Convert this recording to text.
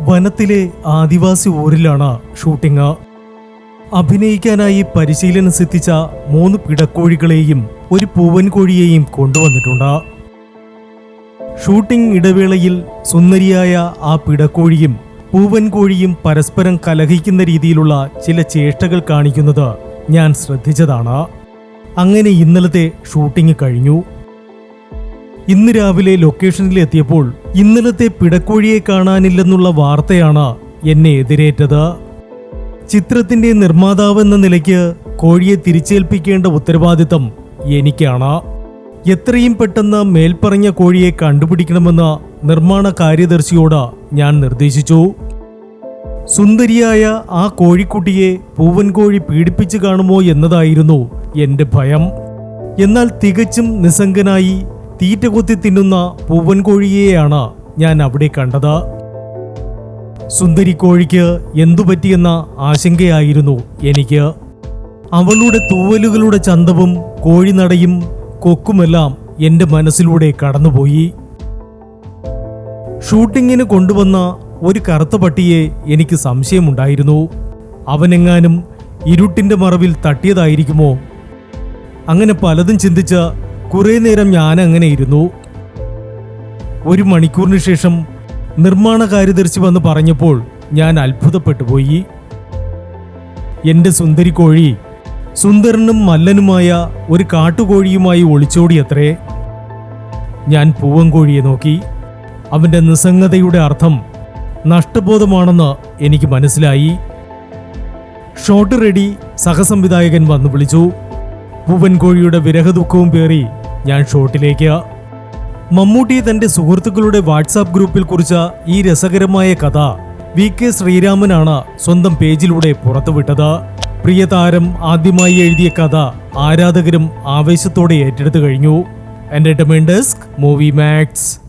വനത്തിലെ ആദിവാസി ഊരിലാണ് shooting. അഭിനയിക്കാനായി പരിശീലനം സിദ്ധിച്ച മൂന്ന് പിടക്കോഴികളെയും ഒരു പൂവൻകോഴിയെയും കൊണ്ടുവന്നിട്ടുണ്ട്. ഷൂട്ടിംഗ് ഇടവേളയിൽ സുന്ദരിയായ ആ പിടക്കോഴിയും പൂവൻകോഴിയും പരസ്പരം കലഹിക്കുന്ന രീതിയിലുള്ള ചില ചേഷ്ടകൾ കാണിക്കുന്നത് ഞാൻ ശ്രദ്ധിച്ചതാണ്. അങ്ങനെ ഇന്നലത്തെ ഷൂട്ടിംഗ് കഴിഞ്ഞു. ഇന്ന് രാവിലെ ലൊക്കേഷനിൽ എത്തിയപ്പോൾ ഇന്നലത്തെ പിടക്കോഴിയെ കാണാനില്ലെന്നുള്ള വാർത്തയാണ് എന്നെ എതിരേറ്റത്. ചിത്രത്തിന്റെ നിർമ്മാതാവെന്ന നിലയ്ക്ക് കോഴിയെ തിരിച്ചേൽപ്പിക്കേണ്ട ഉത്തരവാദിത്തം എനിക്കാണ്. എത്രയും പെട്ടെന്ന് മേൽപ്പറഞ്ഞ കോഴിയെ കണ്ടുപിടിക്കണമെന്ന് നിർമ്മാണ കാര്യദർശിയോട് ഞാൻ നിർദ്ദേശിച്ചു. സുന്ദരിയായ ആ കോഴിക്കുട്ടിയെ പൂവൻ കോഴി പീഡിപ്പിച്ചു കാണുമോ എന്നതായിരുന്നു എന്റെ ഭയം. എന്നാൽ തികച്ചും നിസ്സംഗനായി തീറ്റ കൊത്തി തിന്നുന്ന പൂവൻ കോഴിയെയാണ് ഞാൻ അവിടെ കണ്ടത്. എന്തു പറ്റിയെന്ന ആശങ്കയായിരുന്നു എനിക്ക്. അവളുടെ തൂവലുകളുടെ ചന്തവും കോഴിനടയും കൊക്കുമെല്ലാം എന്റെ മനസ്സിലൂടെ കടന്നുപോയി. ഷൂട്ടിങ്ങിന് കൊണ്ടുവന്ന ഒരു കറുത്ത പട്ടിയെ എനിക്ക് സംശയമുണ്ടായിരുന്നു. അവനെങ്ങാനും ഇരുട്ടിന്റെ മറവിൽ തട്ടിയതായിരിക്കുമോ? അങ്ങനെ പലതും ചിന്തിച്ച കുറെ നേരം ഞാൻ അങ്ങനെ ഇരുന്നു. ഒരു മണിക്കൂറിന് ശേഷം നിർമ്മാണ കാര്യദർശി വന്ന് പറഞ്ഞപ്പോൾ ഞാൻ അത്ഭുതപ്പെട്ടു പോയി. എന്റെ സുന്ദരി കോഴി സുന്ദരനും മല്ലനുമായ ഒരു കാട്ടുകോഴിയുമായി ഒളിച്ചോടിയത്രേ. ഞാൻ പൂവൻകോഴിയെ നോക്കി. അവന്റെ നിസ്സംഗതയുടെ അർത്ഥം നഷ്ടബോധമാണെന്ന് എനിക്ക് മനസ്സിലായി. ഷോട്ട് റെഡി സഹസംവിധായകൻ വന്നു വിളിച്ചു. പൂവൻകോഴിയുടെ വിരഹദുഃഖവും പേറി ഞാൻ ഷോട്ടിലേക്ക്. മമ്മൂട്ടി തന്റെ സുഹൃത്തുക്കളുടെ വാട്സാപ്പ് ഗ്രൂപ്പിൽ കുറിച്ച ഈ രസകരമായ കഥ വി കെ ശ്രീരാമനാണ് സ്വന്തം പേജിലൂടെ പുറത്തുവിട്ടത്. പ്രിയ താരം ആദ്യമായി എഴുതിയ കഥ ആരാധകരും ആവേശത്തോടെ ഏറ്റെടുത്തു കഴിഞ്ഞു. Entertainment desk movie max